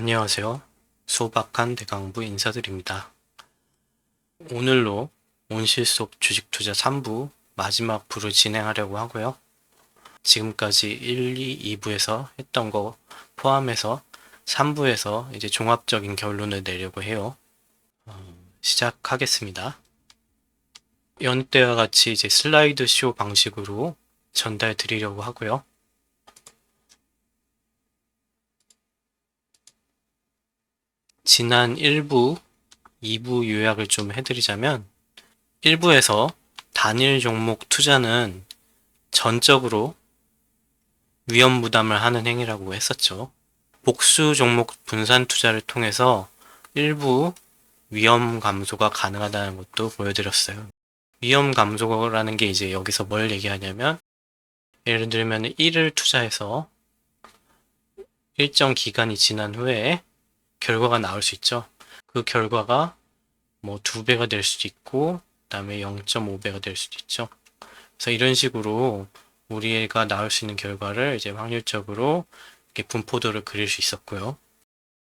안녕하세요. 수박한 대강부 인사드립니다. 오늘로 온실속 주식투자 3부 마지막 부를 진행하려고 하고요. 지금까지 1, 2, 2부에서 했던 거 포함해서 3부에서 이제 종합적인 결론을 내려고 해요. 어, 시작하겠습니다. 연때와 같이 이제 슬라이드 쇼 방식으로 전달 드리려고 하고요. 지난 1부, 2부 요약을 좀 해드리자면 1부에서 단일 종목 투자는 전적으로 위험 부담을 하는 행위라고 했었죠. 복수 종목 분산 투자를 통해서 일부 위험 감소가 가능하다는 것도 보여드렸어요. 위험 감소라는 게 이제 여기서 뭘 얘기하냐면 예를 들면 1을 투자해서 일정 기간이 지난 후에 결과가 나올 수 있죠. 그 결과가 뭐두 배가 될 수도 있고, 그 다음에 0.5배가 될 수도 있죠. 그래서 이런 식으로 우리가 나올 수 있는 결과를 이제 확률적으로 이렇게 분포도를 그릴 수 있었고요.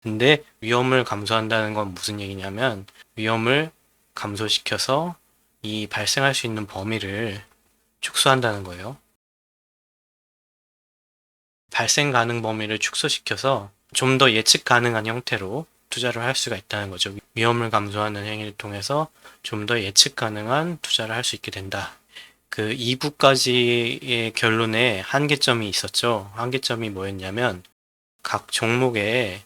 근데 위험을 감소한다는 건 무슨 얘기냐면 위험을 감소시켜서 이 발생할 수 있는 범위를 축소한다는 거예요. 발생 가능 범위를 축소시켜서 좀 더 예측 가능한 형태로 투자를 할 수가 있다는 거죠. 위험을 감소하는 행위를 통해서 좀 더 예측 가능한 투자를 할 수 있게 된다. 그 2부까지의 결론에 한계점이 있었죠. 한계점이 뭐였냐면 각 종목의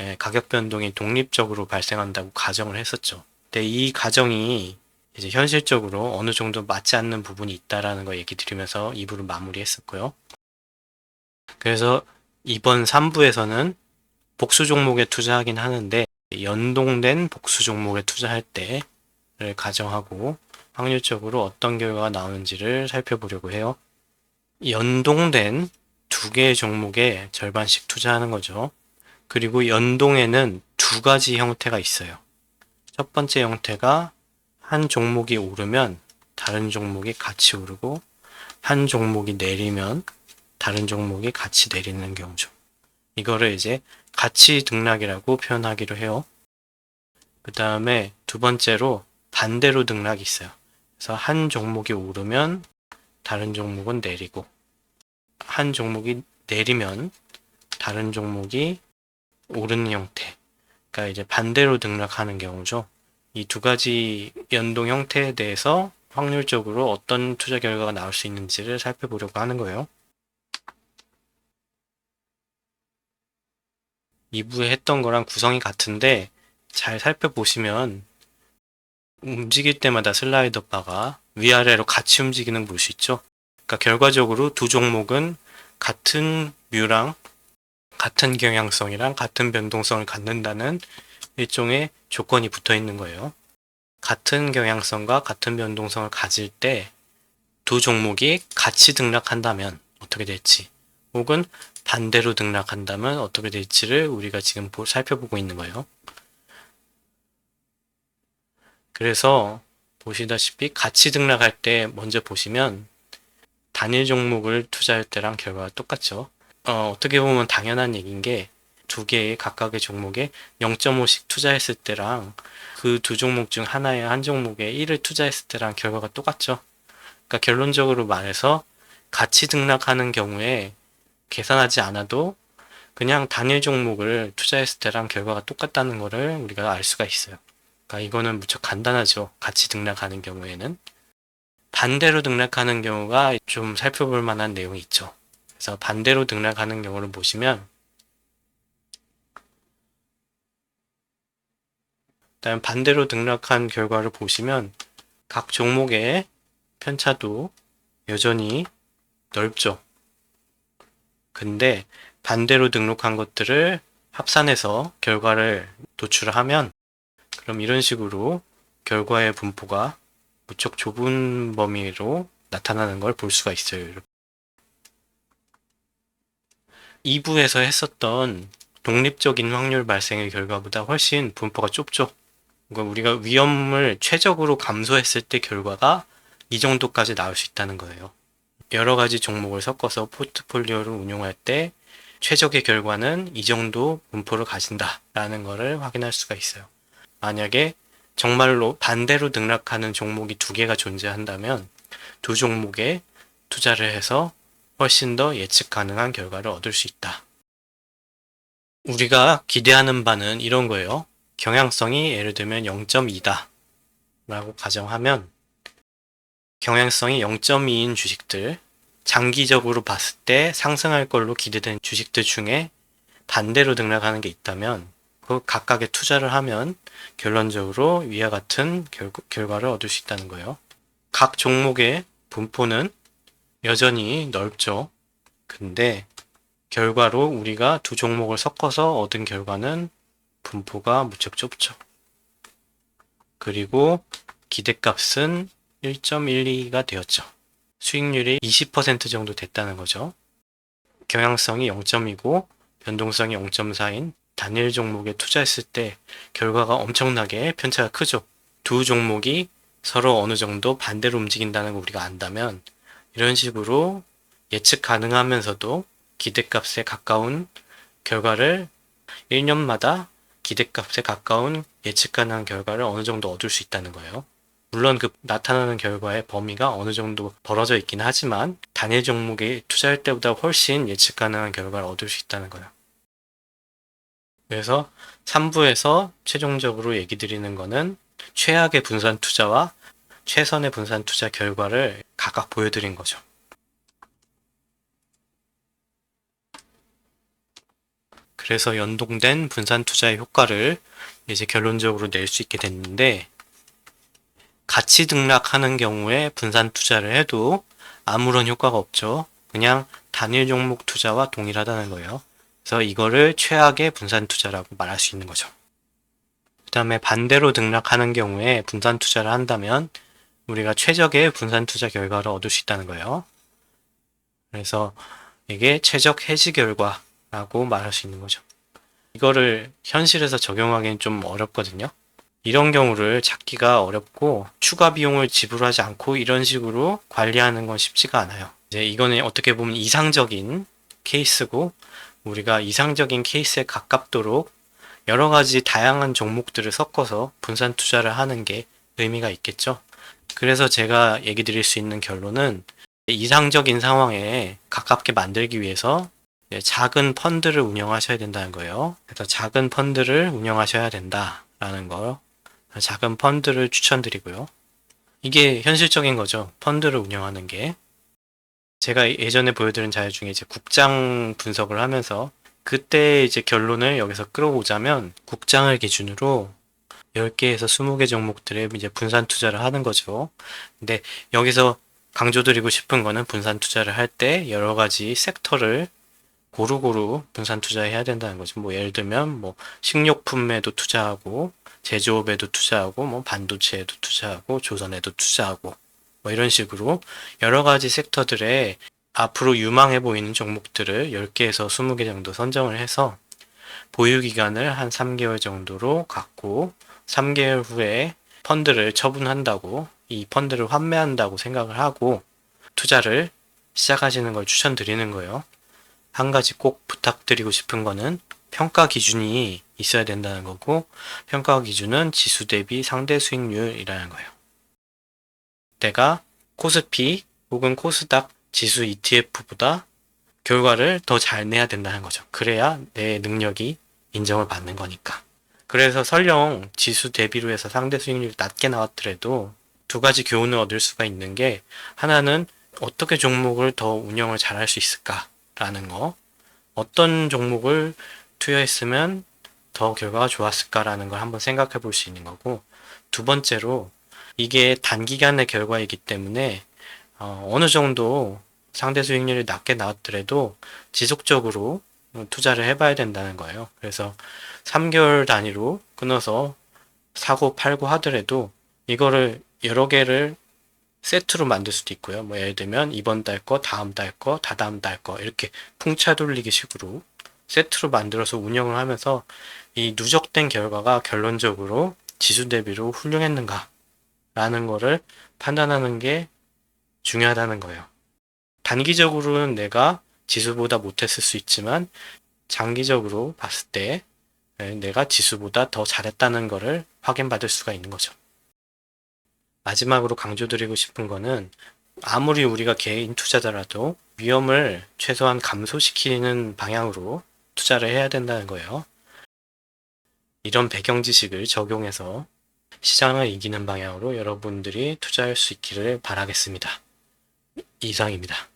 예, 가격 변동이 독립적으로 발생한다고 가정을 했었죠. 근데 이 가정이 이제 현실적으로 어느 정도 맞지 않는 부분이 있다라는 거 얘기 드리면서 2부를 마무리했었고요. 그래서 이번 3부에서는 복수 종목에 투자하긴 하는데 연동된 복수 종목에 투자할 때를 가정하고 확률적으로 어떤 결과가 나오는지를 살펴보려고 해요. 연동된 두 개의 종목에 절반씩 투자하는 거죠. 그리고 연동에는 두 가지 형태가 있어요. 첫 번째 형태가 한 종목이 오르면 다른 종목이 같이 오르고 한 종목이 내리면 다른 종목이 같이 내리는 경우죠. 이거를 이제 같이 등락이라고 표현하기로 해요. 그 다음에 두 번째로 반대로 등락이 있어요. 그래서 한 종목이 오르면 다른 종목은 내리고 한 종목이 내리면 다른 종목이 오르는 형태. 그러니까 이제 반대로 등락하는 경우죠. 이 두 가지 연동 형태에 대해서 확률적으로 어떤 투자 결과가 나올 수 있는지를 살펴보려고 하는 거예요. 2부에 했던 거랑 구성이 같은데 잘 살펴보시면 움직일 때마다 슬라이더 바가 위아래로 같이 움직이는 걸 볼 수 있죠. 그러니까 결과적으로 두 종목은 같은 뮤랑 같은 경향성이랑 같은 변동성을 갖는다는 일종의 조건이 붙어 있는 거예요. 같은 경향성과 같은 변동성을 가질 때 두 종목이 같이 등락한다면 어떻게 될지 혹은 반대로 등락한다면 어떻게 될지를 우리가 지금 살펴보고 있는 거예요. 그래서 보시다시피 같이 등락할 때 먼저 보시면 단일 종목을 투자할 때랑 결과가 똑같죠. 어, 어떻게 보면 당연한 얘기인 게 두 개의 각각의 종목에 0.5씩 투자했을 때랑 그 두 종목 중 하나의 한 종목에 1을 투자했을 때랑 결과가 똑같죠. 그러니까 결론적으로 말해서 같이 등락하는 경우에 계산하지 않아도 그냥 단일 종목을 투자했을 때랑 결과가 똑같다는 것을 우리가 알 수가 있어요. 그러니까 이거는 무척 간단하죠. 같이 등락하는 경우에는. 반대로 등락하는 경우가 좀 살펴볼 만한 내용이 있죠. 그래서 반대로 등락하는 경우를 보시면 다음 반대로 등락한 결과를 보시면 각 종목의 편차도 여전히 넓죠. 근데 반대로 등록한 것들을 합산해서 결과를 도출하면 그럼 이런 식으로 결과의 분포가 무척 좁은 범위로 나타나는 걸 볼 수가 있어요. 2부에서 했었던 독립적인 확률 발생의 결과보다 훨씬 분포가 좁죠. 그러니까 우리가 위험을 최적으로 감소했을 때 결과가 이 정도까지 나올 수 있다는 거예요. 여러 가지 종목을 섞어서 포트폴리오를 운용할 때 최적의 결과는 이 정도 분포를 가진다라는 것을 확인할 수가 있어요. 만약에 정말로 반대로 등락하는 종목이 두 개가 존재한다면 두 종목에 투자를 해서 훨씬 더 예측 가능한 결과를 얻을 수 있다. 우리가 기대하는 바는 이런 거예요. 경향성이 예를 들면 0.2다 라고 가정하면 경향성이 0.2인 주식들 장기적으로 봤을 때 상승할 걸로 기대된 주식들 중에 반대로 등락하는 게 있다면 그 각각의 투자를 하면 결론적으로 위와 같은 결, 결과를 얻을 수 있다는 거예요. 각 종목의 분포는 여전히 넓죠. 근데 결과로 우리가 두 종목을 섞어서 얻은 결과는 분포가 무척 좁죠. 그리고 기대값은 1.12가 되었죠. 수익률이 20% 정도 됐다는 거죠. 경향성이 0점이고 변동성이 0.4인 단일 종목에 투자했을 때 결과가 엄청나게 편차가 크죠. 두 종목이 서로 어느 정도 반대로 움직인다는 걸 우리가 안다면 이런 식으로 예측 가능하면서도 기대값에 가까운 결과를 1년마다 기대값에 가까운 예측 가능한 결과를 어느 정도 얻을 수 있다는 거예요. 물론 그 나타나는 결과의 범위가 어느 정도 벌어져 있긴 하지만 단일 종목에 투자할 때보다 훨씬 예측 가능한 결과를 얻을 수 있다는 거예요. 그래서 3부에서 최종적으로 얘기 드리는 거는 최악의 분산 투자와 최선의 분산 투자 결과를 각각 보여드린 거죠. 그래서 연동된 분산 투자의 효과를 이제 결론적으로 낼 수 있게 됐는데 같이 등락하는 경우에 분산 투자를 해도 아무런 효과가 없죠. 그냥 단일 종목 투자와 동일하다는 거예요. 그래서 이거를 최악의 분산 투자라고 말할 수 있는 거죠. 그 다음에 반대로 등락하는 경우에 분산 투자를 한다면 우리가 최적의 분산 투자 결과를 얻을 수 있다는 거예요. 그래서 이게 최적 해지 결과라고 말할 수 있는 거죠. 이거를 현실에서 적용하기는 좀 어렵거든요. 이런 경우를 찾기가 어렵고 추가 비용을 지불하지 않고 이런 식으로 관리하는 건 쉽지가 않아요. 이제 이거는 어떻게 보면 이상적인 케이스고 우리가 이상적인 케이스에 가깝도록 여러 가지 다양한 종목들을 섞어서 분산 투자를 하는 게 의미가 있겠죠. 그래서 제가 얘기 드릴 수 있는 결론은 이상적인 상황에 가깝게 만들기 위해서 작은 펀드를 운영하셔야 된다는 거예요. 그래서 작은 펀드를 운영하셔야 된다라는 거 작은 펀드를 추천드리고요. 이게 현실적인 거죠. 펀드를 운영하는 게. 제가 예전에 보여드린 자료 중에 이제 국장 분석을 하면서 그때 이제 결론을 여기서 끌어오자면 국장을 기준으로 10개에서 20개 종목들의 이제 분산 투자를 하는 거죠. 근데 여기서 강조드리고 싶은 거는 분산 투자를 할 때 여러 가지 섹터를 고루고루 분산 투자해야 된다는 거죠. 뭐 예를 들면 뭐 식료품에도 투자하고 제조업에도 투자하고 뭐 반도체에도 투자하고 조선에도 투자하고 뭐 이런 식으로 여러 가지 섹터들에 앞으로 유망해 보이는 종목들을 10개에서 20개 정도 선정을 해서 보유 기간을 한 3개월 정도로 갖고 3개월 후에 펀드를 처분한다고 이 펀드를 환매한다고 생각을 하고 투자를 시작하시는 걸 추천드리는 거예요. 한 가지 꼭 부탁드리고 싶은 거는 평가 기준이 있어야 된다는 거고 평가 기준은 지수 대비 상대 수익률이라는 거예요. 내가 코스피 혹은 코스닥 지수 ETF보다 결과를 더 잘 내야 된다는 거죠. 그래야 내 능력이 인정을 받는 거니까. 그래서 설령 지수 대비로 해서 상대 수익률이 낮게 나왔더라도 두 가지 교훈을 얻을 수가 있는 게 하나는 어떻게 종목을 더 운영을 잘할 수 있을까라는 거. 어떤 종목을 투여했으면 더 결과가 좋았을까라는 걸 한번 생각해 볼 수 있는 거고 두 번째로 이게 단기간의 결과이기 때문에 어, 어느 정도 상대 수익률이 낮게 나왔더라도 지속적으로 투자를 해봐야 된다는 거예요. 그래서 3개월 단위로 끊어서 사고 팔고 하더라도 이거를 여러 개를 세트로 만들 수도 있고요. 뭐 예를 들면 이번 달 거, 다음 달 거, 다다음 달 거 이렇게 풍차 돌리기 식으로 세트로 만들어서 운영을 하면서 이 누적된 결과가 결론적으로 지수 대비로 훌륭했는가 라는 거를 판단하는 게 중요하다는 거예요. 단기적으로는 내가 지수보다 못했을 수 있지만 장기적으로 봤을 때 예, 내가 지수보다 더 잘했다는 것을 확인받을 수가 있는 거죠. 마지막으로 강조드리고 싶은 거는 아무리 우리가 개인 투자자라도 위험을 최소한 감소시키는 방향으로 투자를 해야 된다는 거예요. 이런 배경 지식을 적용해서 시장을 이기는 방향으로 여러분들이 투자할 수 있기를 바라겠습니다. 이상입니다.